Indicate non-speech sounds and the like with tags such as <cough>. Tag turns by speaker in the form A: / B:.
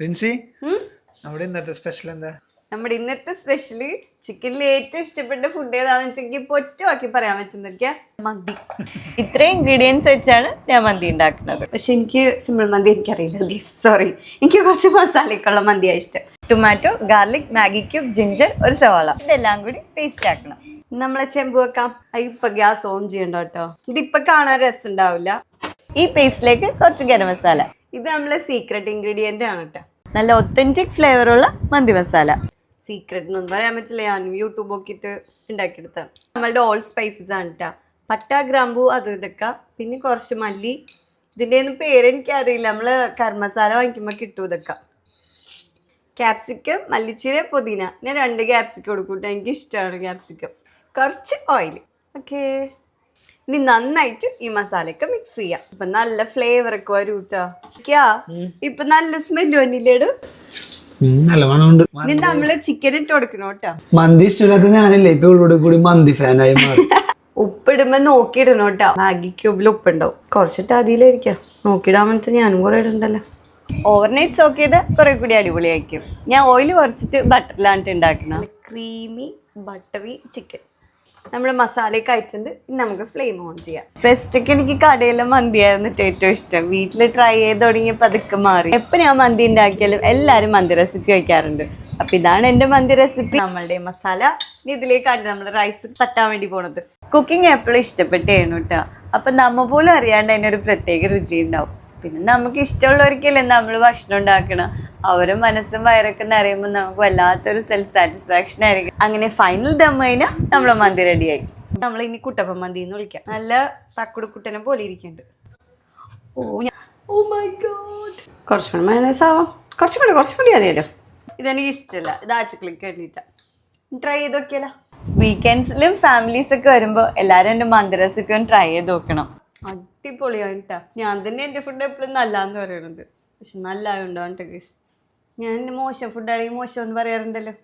A: പ്രിൻസി നമ്മുടെ ഇന്നത്തെ സ്പെഷ്യൽ എന്താ?
B: നമ്മുടെ ഇന്നത്തെ സ്പെഷ്യൽ ചിക്കനിൽ ഏറ്റവും ഇഷ്ടപ്പെട്ട ഫുഡ് ഏതാണെന്ന് വെച്ചെങ്കിൽ ഇപ്പൊ ഒറ്റ വാക്കി പറയാൻ പറ്റുന്നില്ല മന്തി.
C: ഇത്രയും ഇൻഗ്രീഡിയൻസ് വെച്ചാണ് ഞാൻ മന്തി ഉണ്ടാക്കുന്നത്.
B: പക്ഷെ എനിക്ക് സിമ്പിൾ മന്തി എനിക്കറിയില്ല സോറി എനിക്ക് കുറച്ച് മസാലയ്ക്കുള്ള മന്തിയാണ് ഇഷ്ടം.
C: Tomato garlic Maggi cube ginger ഒരു സവാള. ഇതെല്ലാം കൂടി പേസ്റ്റ് ആക്കണം.
B: നമ്മളെ ചെമ്പ് വെക്കാം. ഇപ്പൊ ഗ്യാസ് ഓൺ ചെയ്യണ്ട കേട്ടോ. ഇതിപ്പൊ കാണാൻ രസം ഉണ്ടാവില്ല.
C: ഈ പേസ്റ്റിലേക്ക് കുറച്ച് ഗരം മസാല.
B: ഇത് നമ്മളെ സീക്രട്ട് ഇൻഗ്രീഡിയന്റ് ആണ് കേട്ടോ.
C: നല്ല ഒത്തന്റിക് ഫ്ലേവറുള്ള മന്തി മസാല
B: സീക്രട്ട് എന്നൊന്നും പറയാൻ പറ്റില്ല. ഞാൻ യൂട്യൂബ് നോക്കിയിട്ട് ഉണ്ടാക്കിയെടുത്താണ് നമ്മളുടെ ഓൾ സ്പൈസസ് ആണ് കേട്ടോ പട്ട ഗ്രാമ്പു അത് ഇതൊക്കെ പിന്നെ കുറച്ച് മല്ലി. ഇതിന്റെ ഒന്നും പേര് എനിക്കറിയില്ല. നമ്മൾ കർമ്മസാല വാങ്ങിക്കുമ്പോൾ കിട്ടും ഇതൊക്കെ. ക്യാപ്സിക്കം മല്ലിച്ചീര പുതിന. ഞാൻ രണ്ട് ക്യാപ്സിക്കം കൊടുക്കൂട്ടോ എനിക്ക് ഇഷ്ടമാണ് ക്യാപ്സിക്കം കുറച്ച് ഓയിൽ ഓക്കേ ഇനി നന്നായിട്ട് ഈ മസാലയൊക്കെ മിക്സ് ചെയ്യാം. ഇപ്പൊ നല്ല ഫ്ലേവർ ഒക്കെ വരും കേട്ടോ ഇപ്പൊ നല്ല സ്മെല്ല് വന്നില്ലേടു
A: നല്ല മണമുണ്ട്
B: ഇനി നമ്മൾ ചിക്കൻ ഇട്ട് കൊടുക്കണം കേട്ടോ.
A: മന്തി ഇഷ്ടമില്ലാത്ത ഞാനല്ലേ ഇപ്പൊ ഇവളോട് കൂടി മന്തി ഫാനായി മാറി. <laughs>
B: ഉപ്പിടുമ്പോ നോക്കിയിടണം കേട്ടോ. മാഗി ക്യൂബിൽ ഉപ്പുണ്ടാവും. കുറച്ചിട്ട് അതിലായിരിക്കാം. നോക്കിയിടാൻ വേണ്ടിട്ട് ഞാനും കുറെ ഇടണ്ടല്ലോ.
C: ഓവർനൈറ്റ് സോക്ക് ചെയ്ത് കുറെ കൂടി അടിപൊളിയായിരിക്കും. ഞാൻ ഓയിൽ കുറച്ചിട്ട് ബട്ടറിലാണ് ഉണ്ടാക്കുന്നത്
B: ക്രീമി ബട്ടറി ചിക്കൻ നമ്മൾ മസാലയൊക്കെ അയച്ചിട്ട് ഇനി നമുക്ക് ഫ്ലെയിം ഓൺ ചെയ്യാം.
C: ഫസ്റ്റൊക്കെ എനിക്ക് കടയിലെ മന്തിയായിരുന്നു ഏറ്റവും ഇഷ്ടം. വീട്ടിൽ ട്രൈ ചെയ്ത് തുടങ്ങിയപ്പോൾ അതൊക്കെ മാറി. എപ്പോൾ ഞാൻ മന്തി ഉണ്ടാക്കിയാലും എല്ലാവരും മന്തി റെസിപ്പി വയ്ക്കാറുണ്ട് അപ്പം ഇതാണ് എന്റെ മന്തി റെസിപ്പി
B: നമ്മളുടെ മസാല ഇതിലേക്കാണ് നമ്മൾ റൈസ് പറ്റാൻ വേണ്ടി പോണത്.
C: കുക്കിംഗ് എപ്പോഴും ഇഷ്ടപ്പെട്ട് ചെയ്യണം കേട്ടോ അപ്പം നമ്മ പോലും അറിയാണ്ട് അതിനൊരു പ്രത്യേക രുചി ഉണ്ടാവും. പിന്നെ നമുക്ക് ഇഷ്ടമുള്ളവർക്കല്ലേ നമ്മൾ ഭക്ഷണം ഉണ്ടാക്കണം. അവരെ മനസ്സും വയറൊക്കെ നിറയുമ്പോൾ നമുക്ക് വല്ലാത്തൊരു സെൽഫ് സാറ്റിസ്ഫാക്ഷൻ ആയിരിക്കും. അങ്ങനെ ഫൈനൽ ദം നമ്മളെ മന്തി റെഡിയായി
B: നമ്മൾ ഇനി കുട്ടപ്പൻ മന്തി എന്ന് വിളിക്കാം. നല്ല തക്കുടു കുട്ടനെ പോലെ ഇരിക്കുന്നുണ്ട്. ഓ ഓ മൈ ഗോഡ് കുറച്ചും കൂടി മൈനസ് ആവാം. കുറച്ചും കൂടി കുറച്ചും കൂടി മതിയല്ലോ. ഇതെനിക്ക് ഇഷ്ടമല്ല ഇത് ആച്ചുക്കളിക്ക് വേണ്ടിയിട്ടാണ് ട്രൈ ചെയ്ത് നോക്കിയാലോ
C: വീക്കെൻഡ്സിലും ഫാമിലീസ് ഒക്കെ വരുമ്പോൾ എല്ലാവരും എന്റെ മന്തി റെസിപ്പി ഒന്ന് ട്രൈ ചെയ്ത് നോക്കണം.
B: അടിപൊളിയാണ് കേട്ടോ ഞാൻ തന്നെ എന്റെ ഫുഡ് എപ്പോഴും നല്ലതെന്ന് പറയുന്നത് പക്ഷെ കേട്ടോ ഗൈസ് ഞാൻ മോശം ഫുഡ് ഫുഡാണെങ്കിൽ മോശം എന്ന് പറയാറുണ്ടല്ലോ.